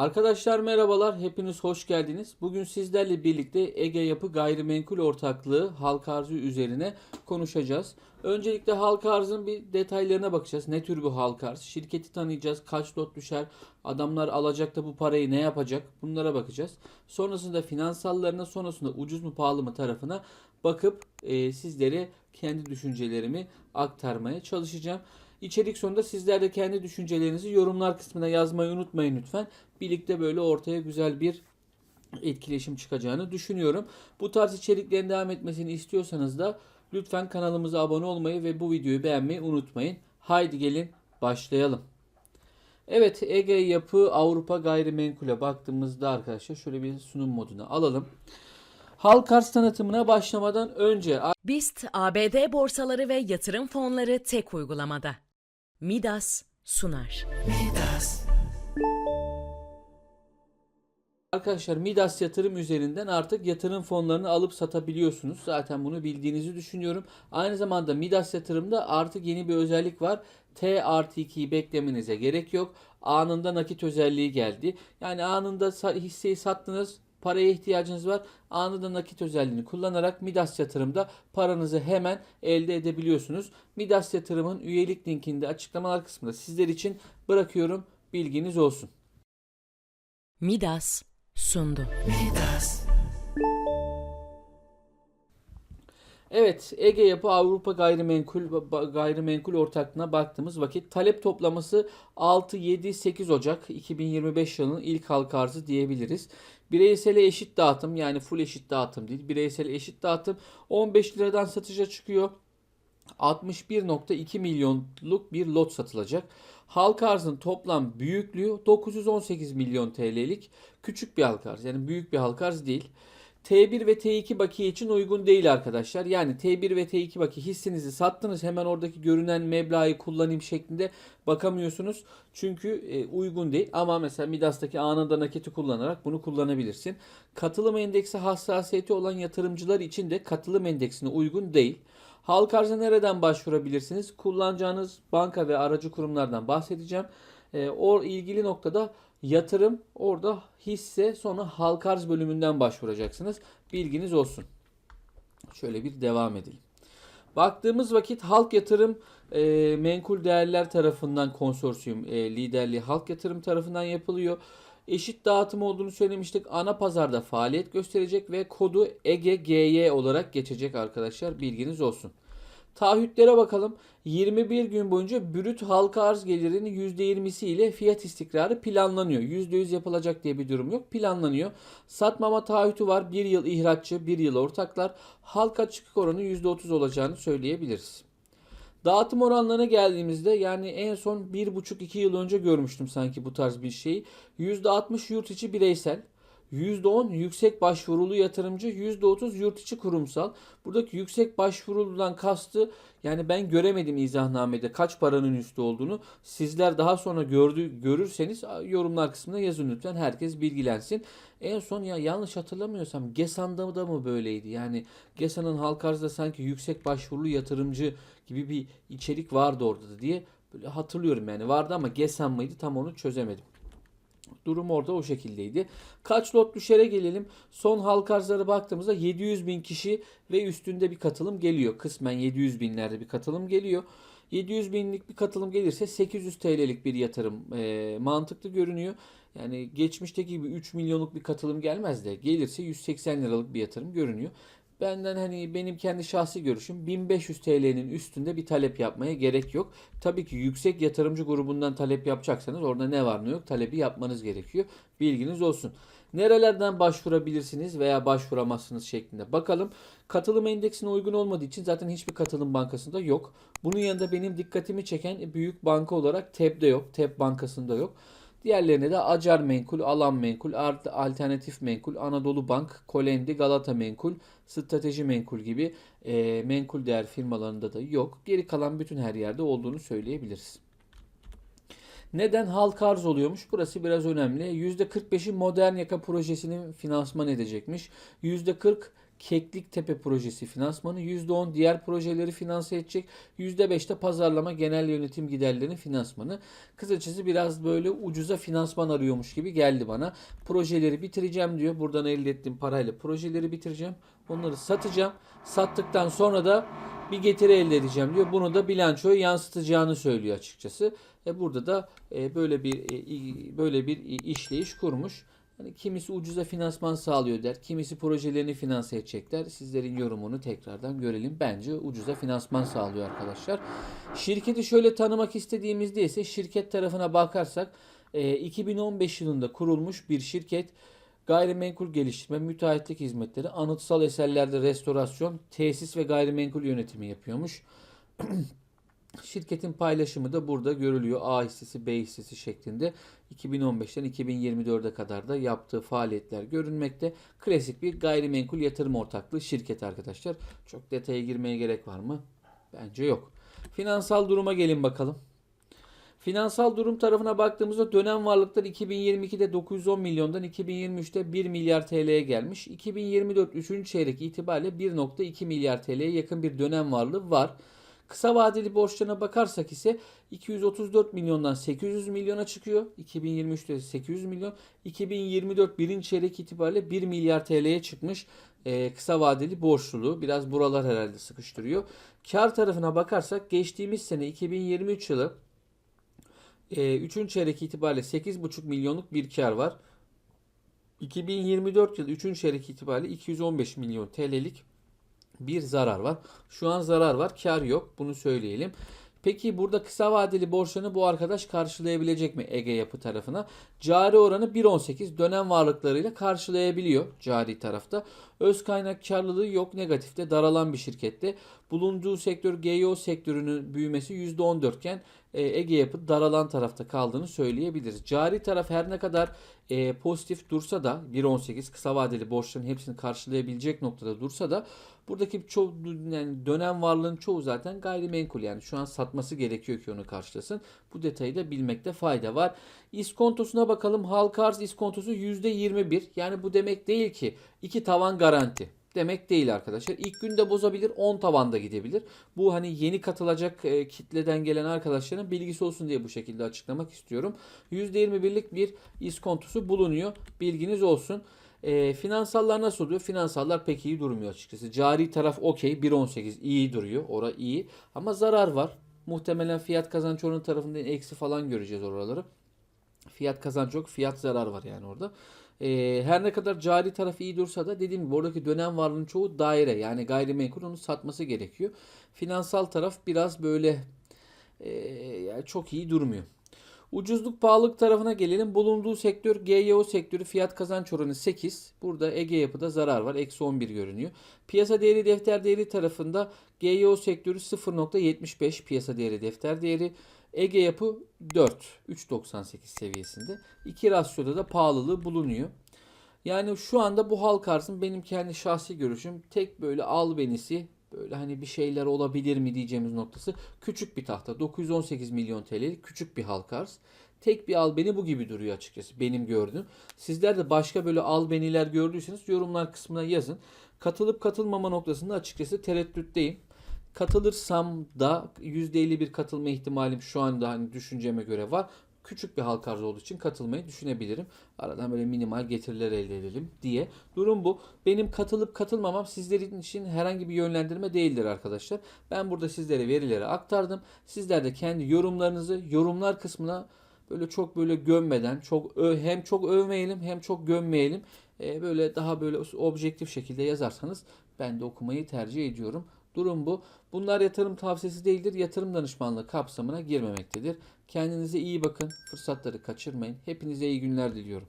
Arkadaşlar merhabalar, hepiniz hoş geldiniz. Bugün sizlerle birlikte Ege Yapı Gayrimenkul Ortaklığı halka arzı üzerine konuşacağız. Öncelikle halka arzın bir detaylarına bakacağız. Ne tür bir halka arz? Şirketi tanıyacağız. Kaç lot düşer? Adamlar alacak da bu parayı ne yapacak? Bunlara bakacağız. Sonrasında finansallarına, sonrasında ucuz mu pahalı mı tarafına bakıp e, sizlere kendi düşüncelerimi aktarmaya çalışacağım. İçerik sonunda sizler de kendi düşüncelerinizi yorumlar kısmına yazmayı unutmayın lütfen. Birlikte böyle ortaya güzel bir etkileşim çıkacağını düşünüyorum. Bu tarz içeriklerin devam etmesini istiyorsanız da lütfen kanalımıza abone olmayı ve bu videoyu beğenmeyi unutmayın. Haydi gelin başlayalım. Evet Ege Yapı Avrupa Gayrimenkul'e baktığımızda arkadaşlar şöyle bir sunum moduna alalım. Halk arz tanıtımına başlamadan önce BIST, ABD borsaları ve yatırım fonları tek uygulamada. Midas sunar. Arkadaşlar Midas yatırım üzerinden artık yatırım fonlarını alıp satabiliyorsunuz. Zaten bunu bildiğinizi düşünüyorum. Aynı zamanda Midas yatırımda artık yeni bir özellik var. T artı 2'yi beklemenize gerek yok. Anında nakit özelliği geldi. Yani anında hisseyi sattınız. Paraya ihtiyacınız var. Anında nakit özelliğini kullanarak Midas yatırımda paranızı hemen elde edebiliyorsunuz. Midas yatırımın üyelik linkini de açıklamalar kısmında sizler için bırakıyorum. Bilginiz olsun. Midas sundu. Evet, Ege Yapı Avrupa Gayrimenkul Gayrimenkul Ortaklığı'na baktığımız vakit talep toplaması 6 7 8 Ocak 2025 yılının ilk halka arzı diyebiliriz. Bireysele eşit dağıtım yani full eşit dağıtım değil. Bireysel eşit dağıtım 15 liradan satışa çıkıyor. 61.2 milyonluk bir lot satılacak. Halka arzın toplam büyüklüğü 918 milyon TL'lik küçük bir halka arz. Yani büyük bir halka arz değil. T1 ve T2 bakiye için uygun değil arkadaşlar. Yani T1 ve T2 bakiye hissinizi sattınız hemen oradaki görünen meblağı kullanayım şeklinde bakamıyorsunuz. Çünkü e, uygun değil. Ama mesela Midas'taki anında nakiti kullanarak bunu kullanabilirsin. Katılım endeksi hassasiyeti olan yatırımcılar için de katılım endeksine uygun değil. Halk arzı nereden başvurabilirsiniz? Kullanacağınız banka ve aracı kurumlardan bahsedeceğim. E, o ilgili noktada yatırım, orada hisse, sonra halk arz bölümünden başvuracaksınız. Bilginiz olsun. Şöyle bir devam edelim. Baktığımız vakit halk yatırım e, menkul değerler tarafından konsorsiyum e, liderliği halk yatırım tarafından yapılıyor. Eşit dağıtım olduğunu söylemiştik. Ana pazarda faaliyet gösterecek ve kodu EGGY olarak geçecek arkadaşlar. Bilginiz olsun. Taahhütlere bakalım. 21 gün boyunca brüt halka arz gelirinin %20'si ile fiyat istikrarı planlanıyor. %100 yapılacak diye bir durum yok. Planlanıyor. Satmama taahhütü var. 1 yıl ihraççı, 1 yıl ortaklar. Halka çıkık oranı %30 olacağını söyleyebiliriz. Dağıtım oranlarına geldiğimizde yani en son 1,5-2 yıl önce görmüştüm sanki bu tarz bir şeyi. %60 yurt içi bireysel, %10 yüksek başvurulu yatırımcı, %30 yurt içi kurumsal. Buradaki yüksek başvuruludan kastı yani ben göremedim izahnamede kaç paranın üstü olduğunu. Sizler daha sonra gördü, görürseniz yorumlar kısmına yazın lütfen. Herkes bilgilensin. En son ya yanlış hatırlamıyorsam Gesan'da da mı böyleydi? Yani Gesan'ın halk arzda sanki yüksek başvurulu yatırımcı gibi bir içerik vardı orada da diye böyle hatırlıyorum yani vardı ama Gesan mıydı tam onu çözemedim. Durum orada o şekildeydi. Kaç lot düşere gelelim. Son halk arzlara baktığımızda 700 bin kişi ve üstünde bir katılım geliyor. Kısmen 700 binlerde bir katılım geliyor. 700 binlik bir katılım gelirse 800 TL'lik bir yatırım e, mantıklı görünüyor. Yani geçmişteki gibi 3 milyonluk bir katılım gelmez de gelirse 180 liralık bir yatırım görünüyor. Benden hani benim kendi şahsi görüşüm 1500 TL'nin üstünde bir talep yapmaya gerek yok. Tabii ki yüksek yatırımcı grubundan talep yapacaksanız orada ne var ne yok talebi yapmanız gerekiyor. Bilginiz olsun. Nerelerden başvurabilirsiniz veya başvuramazsınız şeklinde bakalım. Katılım endeksine uygun olmadığı için zaten hiçbir katılım bankasında yok. Bunun yanında benim dikkatimi çeken büyük banka olarak TEB'de yok. TEB bankasında yok. Diğerlerine de Acar Menkul, Alan Menkul, Alternatif Menkul, Anadolu Bank, Kolendi, Galata Menkul, Strateji Menkul gibi e, menkul değer firmalarında da yok. Geri kalan bütün her yerde olduğunu söyleyebiliriz. Neden halka arz oluyormuş? Burası biraz önemli. %45'i modern yaka projesinin finansman edecekmiş. %40 Kekliktepe projesi finansmanı, %10 diğer projeleri finanse edecek, %5 de pazarlama genel yönetim giderlerinin finansmanı. Kısacası biraz böyle ucuza finansman arıyormuş gibi geldi bana. Projeleri bitireceğim diyor. Buradan elde ettiğim parayla projeleri bitireceğim. Onları satacağım. Sattıktan sonra da bir getiri elde edeceğim diyor. Bunu da bilançoya yansıtacağını söylüyor açıkçası. E burada da e, böyle bir e, böyle bir i- işleyiş kurmuş. Hani kimisi ucuza finansman sağlıyor der. Kimisi projelerini finanse edecekler. Sizlerin yorumunu tekrardan görelim. Bence ucuza finansman sağlıyor arkadaşlar. Şirketi şöyle tanımak istediğimizde ise şirket tarafına bakarsak e, 2015 yılında kurulmuş bir şirket. Gayrimenkul geliştirme, müteahhitlik hizmetleri, anıtsal eserlerde restorasyon, tesis ve gayrimenkul yönetimi yapıyormuş. Şirketin paylaşımı da burada görülüyor. A hissesi, B hissesi şeklinde 2015'ten 2024'e kadar da yaptığı faaliyetler görünmekte. Klasik bir gayrimenkul yatırım ortaklığı şirket arkadaşlar. Çok detaya girmeye gerek var mı? Bence yok. Finansal duruma gelin bakalım. Finansal durum tarafına baktığımızda dönem varlıklar 2022'de 910 milyondan 2023'te 1 milyar TL'ye gelmiş. 2024 3. çeyrek itibariyle 1.2 milyar TL'ye yakın bir dönem varlığı var. Kısa vadeli borçlarına bakarsak ise 234 milyondan 800 milyona çıkıyor. 2023'te 800 milyon. 2024 birinci çeyrek itibariyle 1 milyar TL'ye çıkmış e, kısa vadeli borçluluğu. Biraz buralar herhalde sıkıştırıyor. Kar tarafına bakarsak geçtiğimiz sene 2023 yılı e, 3. çeyrek itibariyle 8,5 milyonluk bir kar var. 2024 yılı 3. çeyrek itibariyle 215 milyon TL'lik bir zarar var. Şu an zarar var, kar yok. Bunu söyleyelim. Peki burada kısa vadeli borçlarını bu arkadaş karşılayabilecek mi Ege Yapı tarafına? Cari oranı 1.18 dönem varlıklarıyla karşılayabiliyor cari tarafta. Öz kaynak karlılığı yok negatifte daralan bir şirkette. Bulunduğu sektör GEO sektörünün büyümesi %14 iken e, Ege Yapı daralan tarafta kaldığını söyleyebiliriz. Cari taraf her ne kadar e, pozitif dursa da 1.18 kısa vadeli borçların hepsini karşılayabilecek noktada dursa da buradaki çoğu yani dönem varlığın çoğu zaten gayrimenkul yani şu an satması gerekiyor ki onu karşılasın. Bu detayı da bilmekte fayda var. İskontosuna bakalım. Halka arz iskontosu %21. Yani bu demek değil ki iki tavan garanti. Demek değil arkadaşlar. İlk günde bozabilir, 10 tavanda gidebilir. Bu hani yeni katılacak e, kitleden gelen arkadaşların bilgisi olsun diye bu şekilde açıklamak istiyorum. %21'lik bir iskontosu bulunuyor. Bilginiz olsun. E, finansallar nasıl oluyor? Finansallar pek iyi durmuyor açıkçası. Cari taraf okey 1.18 iyi duruyor. Ora iyi ama zarar var. Muhtemelen fiyat kazanç oranı tarafında eksi falan göreceğiz oraları. Fiyat kazanç yok, fiyat zarar var yani orada. Ee, her ne kadar cari tarafı iyi dursa da dediğim gibi oradaki dönem varlığının çoğu daire yani gayrimenkul onu satması gerekiyor. Finansal taraf biraz böyle e, yani çok iyi durmuyor. Ucuzluk pahalılık tarafına gelelim. Bulunduğu sektör GYO sektörü fiyat kazanç oranı 8. Burada Ege yapıda zarar var. Eksi 11 görünüyor. Piyasa değeri defter değeri tarafında GYO sektörü 0.75 piyasa değeri defter değeri. Ege yapı 4. 3.98 seviyesinde. İki rasyoda da pahalılığı bulunuyor. Yani şu anda bu halk arzın benim kendi şahsi görüşüm tek böyle albenisi böyle hani bir şeyler olabilir mi diyeceğimiz noktası küçük bir tahta 918 milyon TL'lik küçük bir halk arz. Tek bir albeni bu gibi duruyor açıkçası benim gördüğüm. Sizler de başka böyle albeniler gördüyseniz yorumlar kısmına yazın. Katılıp katılmama noktasında açıkçası tereddütteyim. Katılırsam da %50 bir katılma ihtimalim şu anda hani düşünceme göre var. Küçük bir halk arzı olduğu için katılmayı düşünebilirim. Aradan böyle minimal getiriler elde edelim diye. Durum bu. Benim katılıp katılmamam sizlerin için herhangi bir yönlendirme değildir arkadaşlar. Ben burada sizlere verileri aktardım. Sizler de kendi yorumlarınızı yorumlar kısmına böyle çok böyle gömmeden çok hem çok övmeyelim hem çok gömmeyelim. Ee, böyle daha böyle objektif şekilde yazarsanız ben de okumayı tercih ediyorum. Durum bu. Bunlar yatırım tavsiyesi değildir. Yatırım danışmanlığı kapsamına girmemektedir. Kendinize iyi bakın. Fırsatları kaçırmayın. Hepinize iyi günler diliyorum.